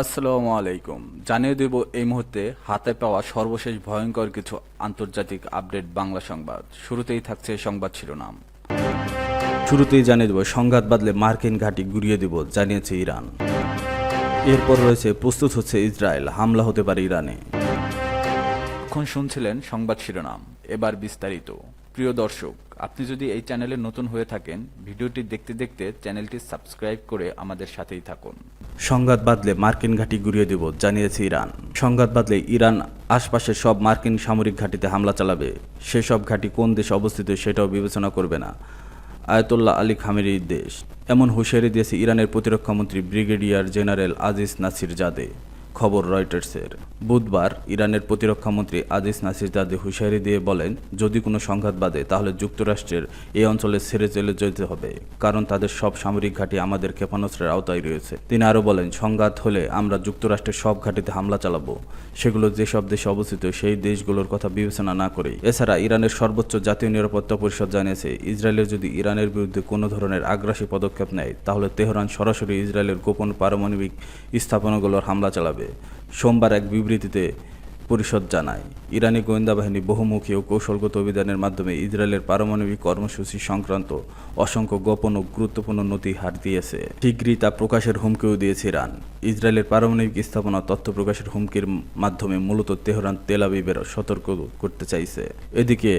আসসালামু আলাইকুম। জানিয়ে দেব এই মুহূর্তে হাতে পাওয়া সর্বশেষ ভয়ঙ্কর কিছু আন্তর্জাতিক আপডেট বাংলা সংবাদ। শুরুতেই থাকছে সংবাদ শিরোনাম। শুরুতেই জানিয়ে দেব, সংঘাত বাদলে মার্কিন ঘাঁটি গুড়িয়ে দেব, জানিয়েছে ইরান। এরপর রয়েছে, প্রস্তুত হচ্ছে ইসরায়েল, হামলা হতে পারে ইরানে। এখন শুনছিলেন সংবাদ শিরোনাম। এবার বিস্তারিত। প্রিয় দর্শক, আপনি যদি এই চ্যানেলে নতুন হয়ে থাকেন, ভিডিওটি দেখতে দেখতে চ্যানেলটি সাবস্ক্রাইব করে আমাদের সাথেই থাকুন। সংঘাত বাদলে মার্কিন ঘাঁটি গুড়িয়ে দেব, জানিয়েছে ইরান। সংঘাত বাদলে ইরান আশপাশের সব মার্কিন সামরিক ঘাঁটিতে হামলা চালাবে। সেসব ঘাঁটি কোন দেশে অবস্থিত সেটাও বিবেচনা করবে না। আয়তুল্লাহ আলী খামেরির দেশ। এমন হুঁশিয়ারি দিয়েছে ইরানের প্রতিরক্ষামন্ত্রী brigadier general Aziz Nasirzadeh খবর রয়টার্সের। বুধবার ইরানের প্রতিরক্ষামন্ত্রী আজিজ নাসির জাদে হুঁশিয়ারি দিয়ে বলেন, যদি কোনো সংঘাত বাদে তাহলে যুক্তরাষ্ট্রের এই অঞ্চলে ছেড়ে চলে যেতে হবে, কারণ তাদের সব সামরিক ঘাঁটি আমাদের ক্ষেপণাস্ত্রের আওতায় রয়েছে। তিনি আরও বলেন, সংঘাত হলে আমরা যুক্তরাষ্ট্রের সব ঘাঁটিতে হামলা চালাবো। সেগুলো যেসব দেশে অবস্থিত, সেই দেশগুলোর কথা বিবেচনা না করেই। এছাড়া ইরানের সর্বোচ্চ জাতীয় নিরাপত্তা পরিষদ জানিয়েছে, ইসরায়েলের যদি ইরানের বিরুদ্ধে কোনো ধরনের আগ্রাসী পদক্ষেপ নেয়, তাহলে তেহরান সরাসরি ইসরায়েলের গোপন পারমাণবিক স্থাপনাগুলোর হামলা চালাবে। সোমবার এক বিবৃতিতে পরিষদ জানায়, ইরানি গোয়েন্দা বাহিনী বহুমুখী ও কৌশলগত অভিযানের মাধ্যমে ইসরায়েলের পারমাণবিক কর্মসূচি সংক্রান্ত অসংখ্য গোপন ও গুরুত্বপূর্ণ নথি হার দিয়েছে। শীঘ্রই তা প্রকাশের হুমকিও দিয়েছে ইরান। ইসরায়েলের পারমাণবিক স্থাপনা তথ্য প্রকাশের হুমকির মাধ্যমে মূলত তেহরান তেলাবিবের সতর্ক করতে চাইছে। এদিকে,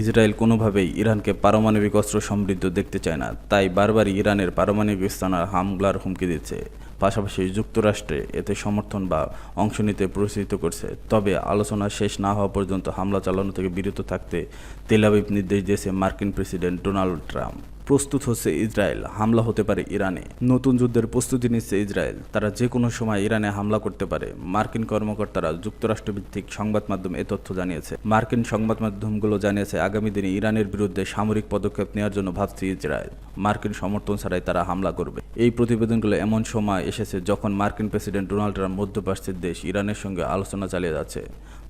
ইসরায়েল কোনোভাবেই ইরানকে পারমাণবিক অস্ত্র সমৃদ্ধ দেখতে চায় না, তাই বারবারই ইরানের পারমাণবিক স্থানার হামলার হুমকি দিচ্ছে। পাশাপাশি যুক্তরাষ্ট্রে এতে সমর্থন বা অংশ নিতে প্ররোচিত করছে। তবে আলোচনা শেষ না হওয়া পর্যন্ত হামলা চালানো থেকে বিরত থাকতে তেলাবিব নির্দেশ দিয়েছে মার্কিন প্রেসিডেন্ট ডোনাল্ড ট্রাম্প। প্রস্তুত হচ্ছে ইসরায়েল, হামলা হতে পারে ইরানে। নতুন যুদ্ধের প্রস্তুতি নিচ্ছে ইসরায়েল। তারা যে কোনো সময় ইরানে হামলা করতে পারে। মার্কিন কর্মকর্তারা যুক্তরাষ্ট্রভিত্তিক সংবাদ মাধ্যম এ তথ্য জানিয়েছে। মার্কিন সংবাদ মাধ্যমগুলো জানিয়েছে, আগামী দিনে ইরানের বিরুদ্ধে সামরিক পদক্ষেপ নেওয়ার জন্য ভাবছে ইসরায়েল। মার্কিন সমর্থন ছাড়াই তারা হামলা করবে। এই প্রতিবেদনগুলো এমন সময় এসেছে যখন মার্কিন প্রেসিডেন্ট ডোনাল্ড ট্রাম্প মধ্যপ্রাচ্যের দেশ ইরানের সঙ্গে আলোচনা চালিয়ে যাচ্ছে।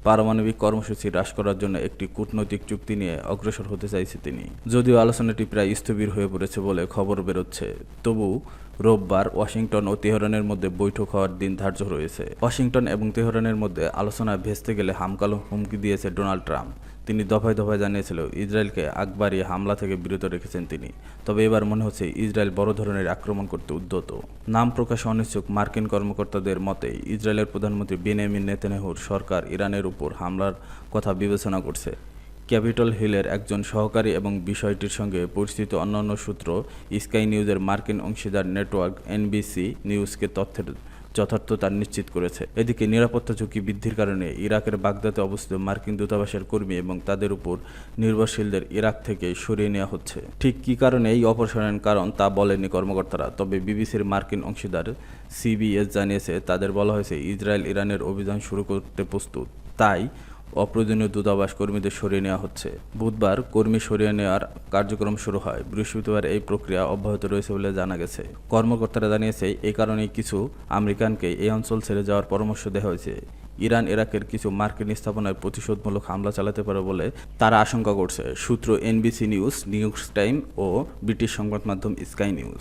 পারমাণবিক কর্মসূচি হ্রাস করার জন্য একটি কূটনৈতিক চুক্তি নিয়ে অগ্রসর হতে চাইছে তিনি। যদিও আলোচনাটি প্রায় স্থবির হয়ে পড়েছে বলে খবর বেরোচ্ছে, তবু রোববার ওয়াশিংটন ও তেহরানের মধ্যে বৈঠক হওয়ার দিন ধার্য রয়েছে। ওয়াশিংটন এবং তেহরানের মধ্যে আলোচনায় ভেস্তে গেলে হামকালো হুমকি দিয়েছে ডোনাল্ড ট্রাম্প। তিনি দফায় দফায় জানিয়েছিল, ইসরায়েলকে আগ হামলা থেকে বিরত রেখেছেন তিনি। তবে এবার মনে হচ্ছে ইসরায়েল বড় ধরনের আক্রমণ করতে উদ্যত। নাম প্রকাশে অনিচ্ছুক মার্কিন কর্মকর্তাদের মতে, ইসরায়েলের প্রধানমন্ত্রী বেনিয়ামিন নেতানেহুর সরকার ইরানের উপর হামলার কথা বিবেচনা করছে। ক্যাপিটল হিলের একজন সহকারী এবং বিষয়টির সঙ্গে পরিচিত অন্যান্য সূত্র স্কাই নিউজের মার্কিন অংশীদার নেটওয়ার্ক এনবিসি নিউজকে তথ্যের যথার্থতা নিশ্চিত করেছে। এদিকে নিরাপত্তা ঝুঁকি বৃদ্ধির কারণে ইরাকের বাগদাতে অবস্থিত মার্কিন দূতাবাসের কর্মী এবং তাদের উপর নির্ভরশীলদের ইরাক থেকে সরিয়ে নেওয়া হচ্ছে। ঠিক কী কারণে এই অপসারণের কারণ তা বলেনি কর্মকর্তারা, তবে বিবিসির মার্কিন অংশীদার সিবিএস জানিয়েছে, তাদের বলা হয়েছে ইসরায়েল ইরানের অভিযান শুরু করতে প্রস্তুত। তাই অপ্রয়োজনীয় দূতাবাস কর্মীদের সরিয়ে নেওয়া হচ্ছে। বুধবার কর্মী সরিয়ে নেওয়ার কার্যক্রম শুরু হয়। বৃহস্পতিবার এই প্রক্রিয়া অব্যাহত রয়েছে বলে জানা গেছে। কর্মকর্তারা জানিয়েছে এই কারণেই কিছু আমেরিকানকে এই অঞ্চল ছেড়ে যাওয়ার পরামর্শ দেওয়া হয়েছে। ইরান, ইরাকের কিছু মার্কিন স্থাপনায় প্রতিশোধমূলক হামলা চালাতে পারে বলে তারা আশঙ্কা করছে। সূত্র এনবিসি নিউজ নিউজ টাইম ও ব্রিটিশ সংবাদ মাধ্যম স্কাই নিউজ।